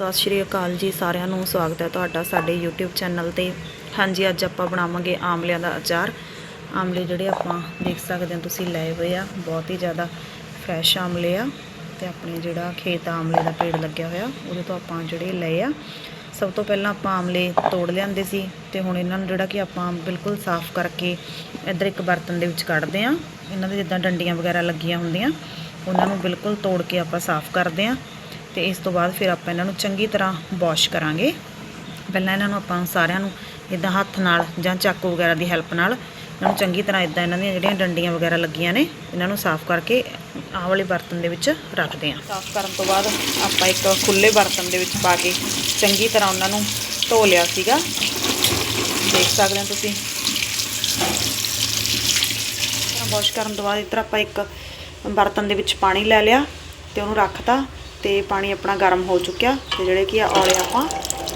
ਸਤਿ ਸ਼੍ਰੀ ਅਕਾਲ ਜੀ ਸਾਰਿਆਂ ਨੂੰ, ਸਵਾਗਤ ਹੈ ਤੁਹਾਡਾ ਸਾਡੇ YouTube ਚੈਨਲ ਤੇ। ਹਾਂਜੀ, ਅੱਜ ਆਪਾਂ ਬਣਾਵਾਂਗੇ ਆਮਲਿਆਂ ਦਾ ਅਚਾਰ। ਆਮਲੇ ਜਿਹੜੇ ਆਪਾਂ ਦੇਖ ਸਕਦੇ ਹੋ, ਤੁਸੀਂ ਲਏ ਹੋਏ ਆ। ਬਹੁਤ ਹੀ ਜ਼ਿਆਦਾ ਫਰੈਸ਼ ਆਮਲੇ ਆ ਤੇ ਆਪਣੇ ਜਿਹੜਾ ਖੇਤ ਆਮਲੇ ਦਾ ਪੇੜ ਲੱਗਿਆ ਹੋਇਆ, ਉਹਦੇ ਤੋਂ ਆਪਾਂ ਜਿਹੜੇ ਲਏ ਆ। ਸਭ ਤੋਂ ਪਹਿਲਾਂ ਆਪਾਂ ਆਮਲੇ ਤੋੜ ਲਿਆਂਦੇ ਸੀ ਤੇ ਹੁਣ ਇਹਨਾਂ ਨੂੰ ਜਿਹੜਾ ਕਿ ਆਪਾਂ ਬਿਲਕੁਲ ਸਾਫ਼ ਕਰਕੇ ਇੱਧਰ ਇੱਕ ਬਰਤਨ ਦੇ ਵਿੱਚ ਕੱਢਦੇ ਆ ਇਹਨਾਂ ਦੇ ਜਿੱਦਾਂ ਡੰਡੀਆਂ ਵਗੈਰਾ ਲੱਗੀਆਂ ਹੁੰਦੀਆਂ, ਉਹਨਾਂ ਨੂੰ ਬਿਲਕੁਲ ਤੋੜ ਕੇ ਆਪਾਂ ਸਾਫ਼ ਕਰਦੇ ਆ ਤੇ ਇਸ ਤੋਂ ਬਾਅਦ ਫਿਰ ਆਪਾਂ ਇਹਨਾਂ ਨੂੰ ਚੰਗੀ ਤਰ੍ਹਾਂ ਵਾਸ਼ ਕਰਾਂਗੇ। ਪਹਿਲਾਂ ਇਹਨਾਂ ਨੂੰ ਆਪਾਂ ਸਾਰਿਆਂ ਨੂੰ ਇਦਾਂ ਹੱਥ ਨਾਲ ਜਾਂ ਚਾਕੂ ਵਗੈਰਾ ਦੀ ਹੈਲਪ ਨਾਲ ਇਹਨਾਂ ਨੂੰ ਚੰਗੀ ਤਰ੍ਹਾਂ ਇਦਾਂ ਇਹਨਾਂ ਦੀਆਂ ਜਿਹੜੀਆਂ ਡੰਡੀਆਂ ਵਗੈਰਾ ਲੱਗੀਆਂ ਨੇ, ਇਹਨਾਂ ਨੂੰ ਸਾਫ਼ ਕਰਕੇ ਆਹ ਵਾਲੇ ਬਰਤਨ ਦੇ ਵਿੱਚ ਰੱਖਦੇ ਹਾਂ। ਸਾਫ਼ ਕਰਨ ਤੋਂ ਬਾਅਦ ਆਪਾਂ ਇੱਕ ਖੁੱਲੇ ਬਰਤਨ ਦੇ ਵਿੱਚ ਪਾ ਕੇ ਚੰਗੀ ਤਰ੍ਹਾਂ ਉਹਨਾਂ ਨੂੰ ਧੋ ਲਿਆ ਸੀਗਾ। ਦੇਖ ਸਕਦੇ ਹੋ ਤੁਸੀਂ। ਵਾਸ਼ ਕਰਨ ਤੋਂ ਬਾਅਦ ਇਸ ਤਰ੍ਹਾਂ ਆਪਾਂ ਇੱਕ ਬਰਤਨ ਦੇ ਵਿੱਚ ਪਾਣੀ ਲੈ ਲਿਆ ਤੇ ਉਹਨੂੰ ਰੱਖਤਾ। ਤੇ ਪਾਣੀ ਆਪਣਾ ਗਰਮ ਹੋ ਚੁੱਕਿਆ ਤੇ ਜਿਹੜੇ ਕੀ ਆ ਔਲੇ ਆਪਾਂ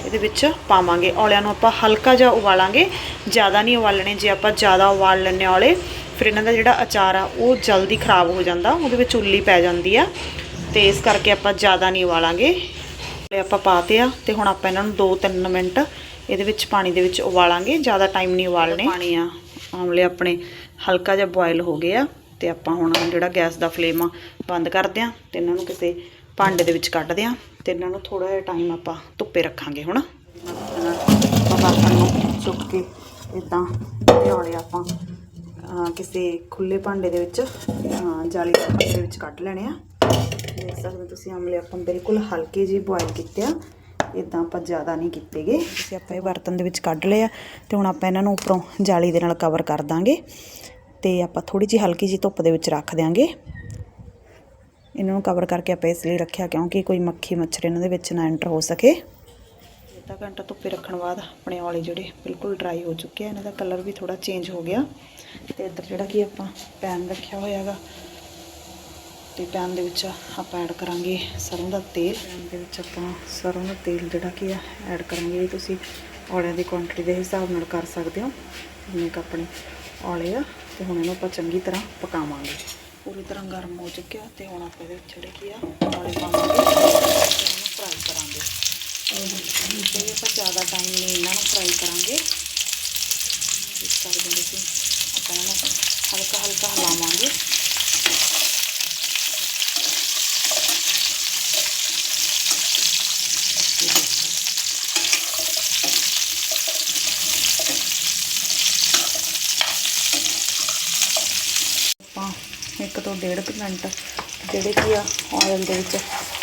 ਇਹਦੇ ਵਿੱਚ ਪਾਵਾਂਗੇ। ਔਲਿਆਂ ਨੂੰ ਆਪਾਂ ਹਲਕਾ ਜਿਹਾ ਉਬਾਲਾਂਗੇ। ਜ਼ਿਆਦਾ ਨਹੀਂ ਉਬਾਲਣੇ ਜੇ ਆਪਾਂ ਜ਼ਿਆਦਾ ਉਬਾਲ ਲੈਂਦੇ ਔਲੇ ਫਿਰ ਇਹਨਾਂ ਦਾ ਜਿਹੜਾ ਅਚਾਰ ਆ ਉਹ ਜਲਦੀ ਖਰਾਬ ਹੋ ਜਾਂਦਾ। ਉਹਦੇ ਵਿੱਚ ਉੱਲੀ ਪੈ ਜਾਂਦੀ ਆ ਤੇ ਇਸ ਕਰਕੇ ਆਪਾਂ ਜ਼ਿਆਦਾ ਨਹੀਂ ਉਬਾਲਾਂਗੇ। ਔਲੇ ਆਪਾਂ ਪਾਤੇ ਆ ਤੇ ਹੁਣ ਆਪਾਂ ਇਹਨਾਂ ਨੂੰ 2-3 ਮਿੰਟ ਇਹਦੇ ਵਿੱਚ ਪਾਣੀ ਦੇ ਵਿੱਚ ਉਬਾਲਾਂਗੇ। ਜ਼ਿਆਦਾ ਟਾਈਮ ਨਹੀਂ ਉਬਾਲਣੇ। ਪਾਣੀ ਆ। ਆਮਲੇ ਆਪਣੇ ਹਲਕਾ ਜਿਹਾ ਬੋਇਲ ਹੋ ਗਏ ਆ ਤੇ ਆਪਾਂ ਹੁਣ ਜਿਹੜਾ ਗੈਸ ਦਾ ਫਲੇਮ ਆ ਬੰਦ ਕਰਦੇ ਆ ਤੇ ਇਹਨਾਂ ਨੂੰ ਕਿਸੇ ਭਾਂਡੇ ਦੇ ਵਿੱਚ ਕੱਢਦੇ ਆ ਤੇ ਇਹਨਾਂ ਨੂੰ ਥੋੜਾ ਜਿਹਾ ਟਾਈਮ ਆਪਾਂ ਧੁੱਪੇ ਰੱਖਾਂਗੇ ਹੁਣ ਆਪਾਂ ਬਰਤਨ ਨੂੰ ਚੁੱਕ ਕੇ ਇਦਾਂ ਔਲੇ ਆਪਾਂ। ਕਿਸੇ ਖੁੱਲੇ ਭਾਂਡੇ ਦੇ ਵਿੱਚ ਜਾਲੀ ਦੇ ਵਿੱਚ ਕੱਢ ਲੈਣੇ ਆ। ਦੇਖ ਸਕਦੇ ਤੁਸੀਂ ਆਮਲੇ ਆਪਾਂ ਬਿਲਕੁਲ ਹਲਕੇ ਜਿਹੇ ਬੋਇਲ ਕੀਤੇ ਆ। ਇਦਾਂ ਆਪਾਂ ਜ਼ਿਆਦਾ ਨਹੀਂ ਕੀਤੇਗੇ। ਤੁਸੀਂ ਆਪਾਂ ਇਹ ਬਰਤਨ ਦੇ ਵਿੱਚ ਕੱਢ ਲਏ ਆ ਤੇ ਹੁਣ ਆਪਾਂ ਇਹਨਾਂ ਨੂੰ ਉੱਪਰੋਂ ਜਾਲੀ ਦੇ ਨਾਲ ਕਵਰ ਕਰ ਦਾਂਗੇ। ਤੇ ਆਪਾਂ ਥੋੜੀ ਜਿਹੀ ਹਲਕੀ ਜਿਹੀ ਧੁੱਪ ਦੇ ਵਿੱਚ ਰੱਖ ਦਿਆਂਗੇ। ਇਹਨਾਂ ਨੂੰ ਕਵਰ ਕਰਕੇ ਆਪਾਂ ਇਸ ਲਈ ਰੱਖਿਆ ਕਿਉਂਕਿ ਕੋਈ ਮੱਖੀ ਮੱਛਰ ਇਹਨਾਂ ਦੇ ਵਿੱਚ ਨਾ ਐਂਟਰ ਹੋ ਸਕੇ। ਅੱਧਾ ਘੰਟਾ ਧੁੱਪੇ ਰੱਖਣ ਬਾਅਦ ਆਪਣੇ ਔਲੇ ਜਿਹੜੇ ਬਿਲਕੁਲ ਡਰਾਈ ਹੋ ਚੁੱਕੇ ਆ, ਇਹਨਾਂ ਦਾ ਕਲਰ ਵੀ ਥੋੜਾ ਚੇਂਜ ਹੋ ਗਿਆ। ਤੇ ਇੱਧਰ ਜਿਹੜਾ ਕਿ ਆਪਾਂ ਪੈਨ ਰੱਖਿਆ ਹੋਇਆ ਹੈਗਾ, ਤੇ ਪੈਨ ਦੇ ਵਿੱਚ ਆਪਾਂ ਐਡ ਕਰਾਂਗੇ ਸਰੋਂ ਦਾ ਤੇਲ। ਪੈਨ ਦੇ ਵਿੱਚ ਆਪਾਂ ਸਰੋਂ ਦਾ ਤੇਲ ਜਿਹੜਾ ਕਿ ਆ ਐਡ ਕਰਾਂਗੇ, ਇਹ ਤੁਸੀਂ ਔਲਿਆਂ ਦੀ ਕੁਆਂਟੀਟੀ ਦੇ ਹਿਸਾਬ ਨਾਲ ਕਰ ਸਕਦੇ ਹੋ। ਜਿਵੇਂ ਕੁ ਆਪਣੇ ਔਲੇ ਆ, ਤੇ ਹੁਣ ਇਹਨੂੰ ਆਪਾਂ ਚੰਗੀ ਤਰ੍ਹਾਂ ਪਕਾਵਾਂਗੇ। ਪੂਰੀ ਤਰ੍ਹਾਂ ਗਰਮ ਹੋ ਚੁੱਕਿਆ ਤੇ ਹੁਣ ਆਪਾਂ ਇਹਦੇ ਵਿੱਚ ਜਿਹੜੇ ਕੀ ਆ ਔਲੇ ਪਾਵਾਂਗੇ ਤੇ ਇਹਨੂੰ ਫਰਾਈ ਕਰਾਂਗੇ। ਤੇ ਆਪਾਂ ਜ਼ਿਆਦਾ ਟਾਈਮ ਨਹੀਂ ਇਹਨਾਂ ਨੂੰ ਫਰਾਈ ਕਰਾਂਗੇ। ਇਸ ਕਰਕੇ ਤੁਸੀਂ ਆਪਾਂ ਇਹਨਾਂ ਨੂੰ ਹਲਕਾ ਹਲਕਾ ਹਲਾਵਾਂਗੇ। ਇੱਕ ਤੋਂ 1.5 ਮਿੰਟ ਜਿਹੜੇ ਕੀ ਆ ਆਇਲ ਦੇ ਵਿੱਚ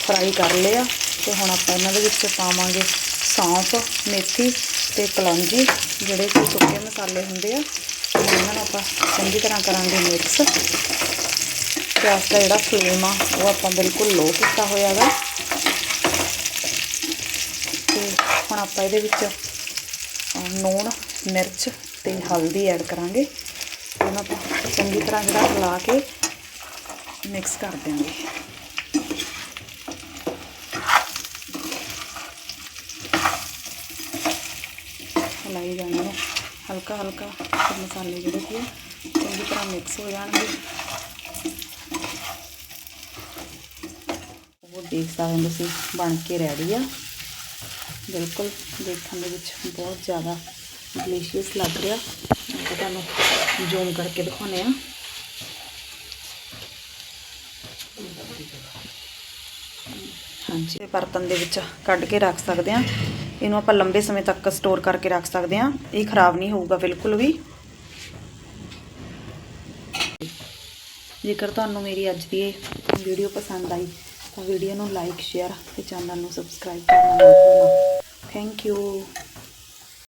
ਫਰਾਈ ਕਰ ਲਏ ਆ ਤੇ ਹੁਣ ਆਪਾਂ ਇਹਨਾਂ ਦੇ ਵਿੱਚ ਪਾਵਾਂਗੇ ਸੌਂਫ, ਮੇਥੀ ਤੇ ਕਲੌਂਜੀ ਜਿਹੜੇ ਕਿ ਸੁੱਕੇ ਮਸਾਲੇ ਹੁੰਦੇ ਆ ਇਹਨਾਂ ਨੂੰ ਆਪਾਂ ਚੰਗੀ ਤਰ੍ਹਾਂ ਕਰਾਂਗੇ ਮਿਕਸ ਗੈਸ ਦਾ ਜਿਹੜਾ ਫਲੇਮ ਆ, ਉਹ ਆਪਾਂ ਬਿਲਕੁਲ ਲੋ ਕੀਤਾ ਹੋਇਆ ਹੈਗਾ ਤੇ ਹੁਣ ਆਪਾਂ ਇਹਦੇ ਵਿੱਚ ਨੂਣ, ਮਿਰਚ ਤੇ ਹਲਦੀ ਐਡ ਕਰਾਂਗੇ। ਇਹਨਾਂ ਨੂੰ ਚੰਗੀ ਤਰ੍ਹਾਂ ਜਿਹੜਾ ਹਿਲਾ ਕੇ ਮਿਕਸ ਕਰ ਦਿਆਂਗੇ ਹਿਲਾਈ ਜਾਣਾ ਨੂੰ ਹਲਕਾ ਹਲਕਾ ਤੇ ਮਸਾਲੇ ਜਿਹੜੇ ਕੀ ਆ ਚੰਗੀ ਤਰ੍ਹਾਂ ਮਿਕਸ ਹੋ ਜਾਣਗੇ ਉਹ ਦੇਖ ਸਕਦੇ ਹੋ ਤੁਸੀਂ ਬਣ ਕੇ ਰੈਡੀ ਆ ਬਿਲਕੁਲ ਦੇਖਣ ਦੇ ਵਿੱਚ ਬਹੁਤ ਜ਼ਿਆਦਾ ਡਿਲੀਸ਼ੀਅਸ ਲੱਗ ਰਿਹਾ ਮੈਂ ਤੁਹਾਨੂੰ ਜ਼ੂਮ ਕਰਕੇ ਦਿਖਾਉਂਦੇ ਆ ਹਾਂਜੀ। ਬਰਤਨ ਦੇ ਵਿੱਚ ਕੱਢ ਕੇ ਰੱਖ ਸਕਦੇ ਆ ਇਹਨੂੰ ਆਪਾਂ ਲੰਬੇ ਸਮੇਂ ਤੱਕ ਸਟੋਰ ਕਰਕੇ ਰੱਖ ਸਕਦੇ ਆ ਇਹ ਖਰਾਬ ਨਹੀਂ ਹੋਊਗਾ, ਬਿਲਕੁਲ ਵੀ। ਜੇਕਰ ਤੁਹਾਨੂੰ ਮੇਰੀ ਅੱਜ ਦੀ ਇਹ ਵੀਡੀਓ ਪਸੰਦ ਆਈ, ਤਾਂ ਵੀਡੀਓ ਨੂੰ ਲਾਈਕ ਸ਼ੇਅਰ ਤੇ ਚੈਨਲ ਨੂੰ ਸਬਸਕ੍ਰਾਈਬ ਕਰਨਾ ਨਾ ਭੁੱਲਣਾ। Thank you